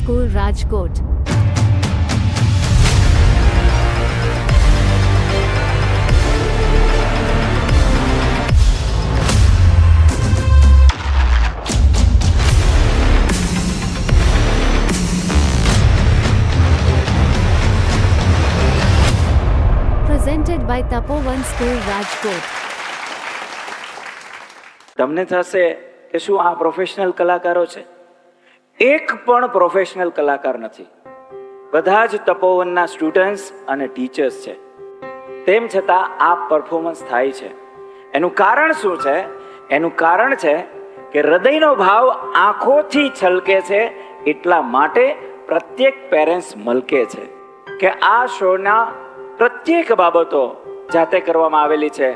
School Rajkot presented by Tapovan School Rajkot. તમને થશે કે શું આ પ્રોફેશનલ કલાકારો છે એક પણ પ્રોફેશનલ કલાકાર નથી. બધા જ તપોવનના સ્ટુડન્ટ્સ અને ટીચર્સ છે. તેમ છતાં આ પરફોર્મન્સ થાય છે. એનું કારણ શું છે? એનું કારણ છે કે હૃદયનો ભાવ આંખોથી છલકે છે, એટલા માટે પ્રત્યેક પેરેન્ટ્સ મલકે છે કે આ શોના પ્રત્યેક બાબતો જાતે કરવામાં આવેલી છે.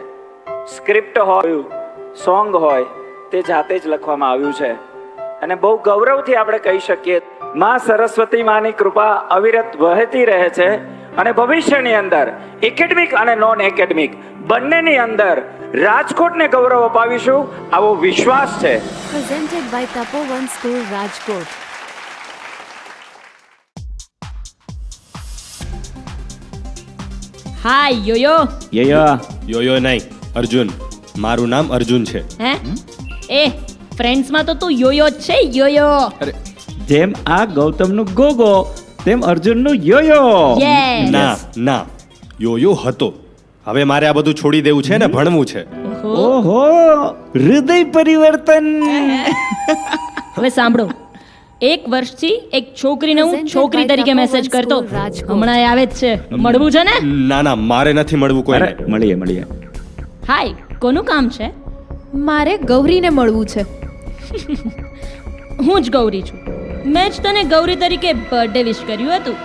સ્ક્રિપ્ટ હોય સોંગ હોય, તે જાતે જ લખવામાં આવ્યું છે. અને બહુ ગૌરવથી આપણે કહી શકીએ માં સરસ્વતી માની કૃપા અવિરત વહેતી રહે છે અને ભવિષ્યની અંદર એકેડમિક અને નોન એકેડમિક બંનેની અંદર રાજકોટને ગૌરવ અપાવીશું આવો વિશ્વાસ છે. Presented by Tapovan school Rajkot hi yoyo યયા યોયો નહીં અર્જુન મારું નામ અર્જુન છે હે એ ફ્રેન્ડ્સમાં તો તું યોયો જ છે યોયો. અરે જેમ આ ગૌતમનું ગોગો તેમ અર્જુનનું યોયો. યે ના ના યોયો હતો. હવે મારે આ બધું છોડી દેવું છે ને ભણવું છે. ઓહો. હૃદય પરિવર્તન. હવે સાંભળો. એક વર્ષથી એક છોકરીને હું છોકરી તરીકે મેસેજ કરતો. હમણાં એ આવે જ છે. મળવું છે ને? ના ના મારે નથી મળવું અરે કોઈ મળીએ મળીએ. હાય કોનું કામ છે? મારે ગૌરીને મળવું છે. હું જ ગૌરી છું. મેં જ તને ગૌરી તરીકે બર્થડે વિશ કર્યું હતું.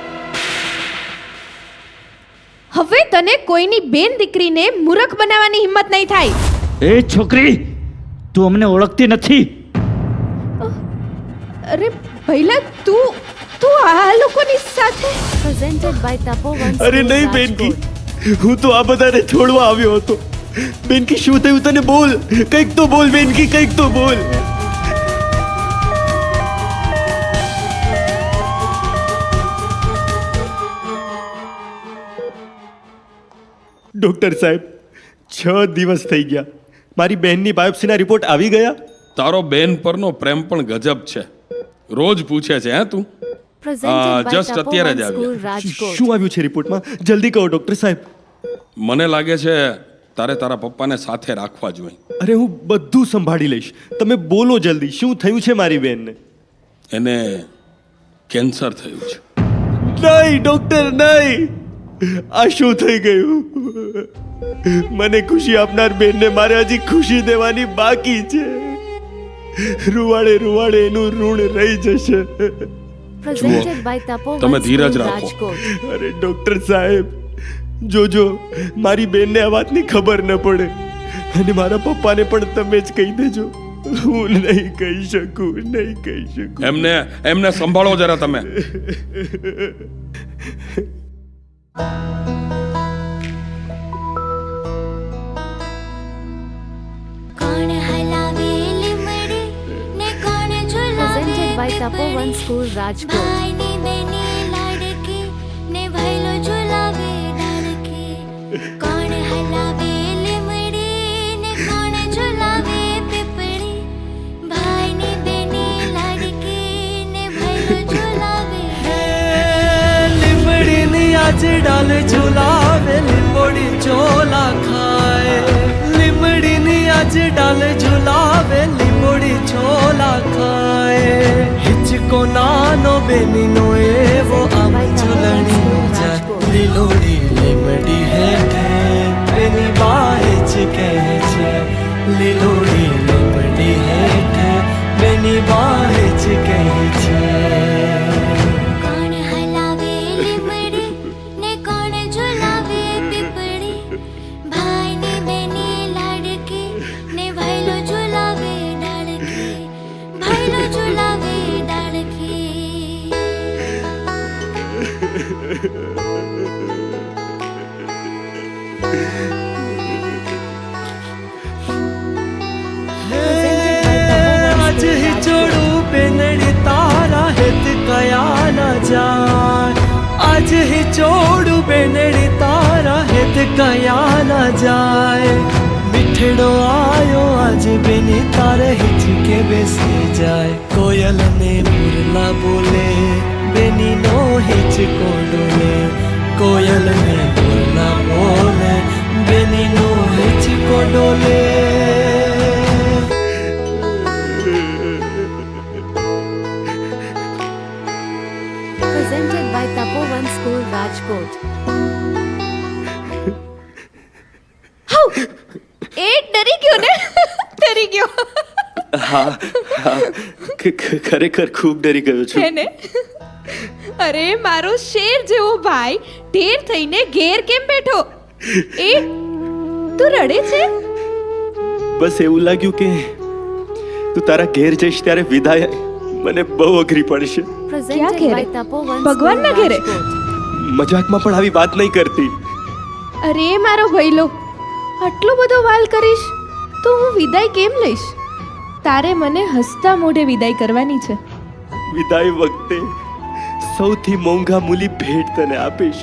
હવે તને કોઈની બેન દીકરીને મૂરખ બનાવવાની હિંમત નહીં થાય. એ છોકરી તું અમને ઓળખતી નથી. અરે પહેલા તું તું આ લોકોની સાથે? પ્રેઝન્ટેડ બાય તપોવન અરે નહીં. બેનકી. હું તો આ બધાને છોડવા આવ્યો હતો. બેનકી શું થયું તને બોલ? કંઈક તો બોલ બેનકી કંઈક તો બોલ. ડોક્ટર સાહેબ છ દિવસ થઈ ગયા. મારી બહેનની બાયોપ્સીના રિપોર્ટ આવી ગયા? તારો બેન પરનો પ્રેમ પણ ગજબ છે. રોજ પૂછે છે હે તું? જસ્ટ અત્યારે જ આવ્યા. શું આવ્યું છે રિપોર્ટમાં? જલ્દી કહો ડોક્ટર સાહેબ. મને લાગે છે તારે તારા પપ્પાને સાથે રાખવા જોઈએ. અરે હું બધું સંભાળી લઈશ. તમે બોલો જલ્દી શું થયું છે મારી બેનને એને કેન્સર થયું છે. નહીં ડોક્ટર નહીં. આ શું થઈ ગયું? મને ખુશી આપનાર બેનને મારે હજી ખુશી દેવાની બાકી છે. રૂવાડે રૂવાડે એનું ઋણ રહી જશે. તમે ધીરજ રાખો. અરે ડોક્ટર સાહેબ જોજો મારી બેનને આ વાતની ખબર ન પડે. અને મારા પપ્પાને પણ તમે જ કહી દેજો. હું નહીં કહી શકું નહીં કહી શકું. એમને એમને સંભાળો જરા તમે. By? Tapovan School Rajkot. গাছে ডালে ঝুলাবে লিমড়ি চোলা খায়। লিমড়ি আজ ডালে ঝুলাবে লিমড়ি চোলা খায়। হিচকো না নবে নিন Presented by Tapovan આજ तारा Rajkot. હિચોડું બેનડી તારા હેત કયા હિચોડું બેનડી તારા હેત કયા ના જાય મીઠડો આયો આજે બેની તારે હિચકે બેસી જાય કોયલ ને મુરલા બોલે બેની નો હિચકો ડોલે કોયલ ને મુરલા બોલે બેની નો ડોલે Presented by Tapovan School, Rajkot. એ ડરી ગયો ને ડરી ગયો હા હા ખરેખર ખૂબ ડરી ગયો છું છે ને અરે મારો શેર જેવો ભાઈ ઢેર થઈને ઘેર કેમ બેઠો? એ તું રડે છે? બસ એવું લાગ્યું કે તું તારા ઘેર જઈશ ત્યારે વિદાય મને બહુ અઘરી પડશે. ક્યાં ઘેરે? ભગવાનના ઘેરે? મજાકમાં પણ આવી વાત નહીં કરતી. અરે મારો ભઈલો આટલો બધો વાલ કરીશ તો હું વિદાય કેમ લઈશ? તારે મને હસતા મોઢે વિદાય કરવાની છે. વિદાય વખતે સૌથી મોંઘા મૂલી ભેટ તને આપીશ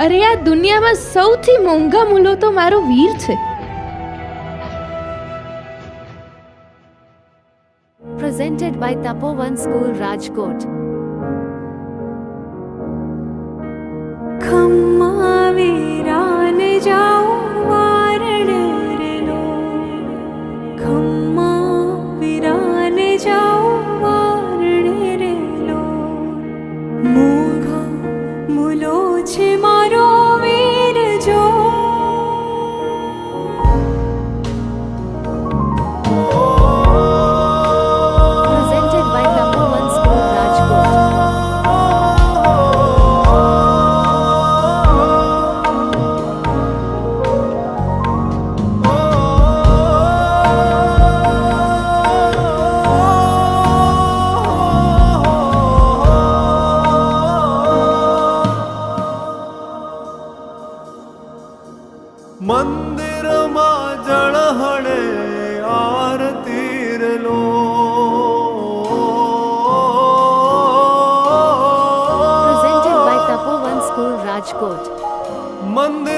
અરે આ દુનિયામાં સૌથી મોંઘા મૂલો તો મારો વીર છે presented by Tapovan school Rajkot. Rajkot મંદિર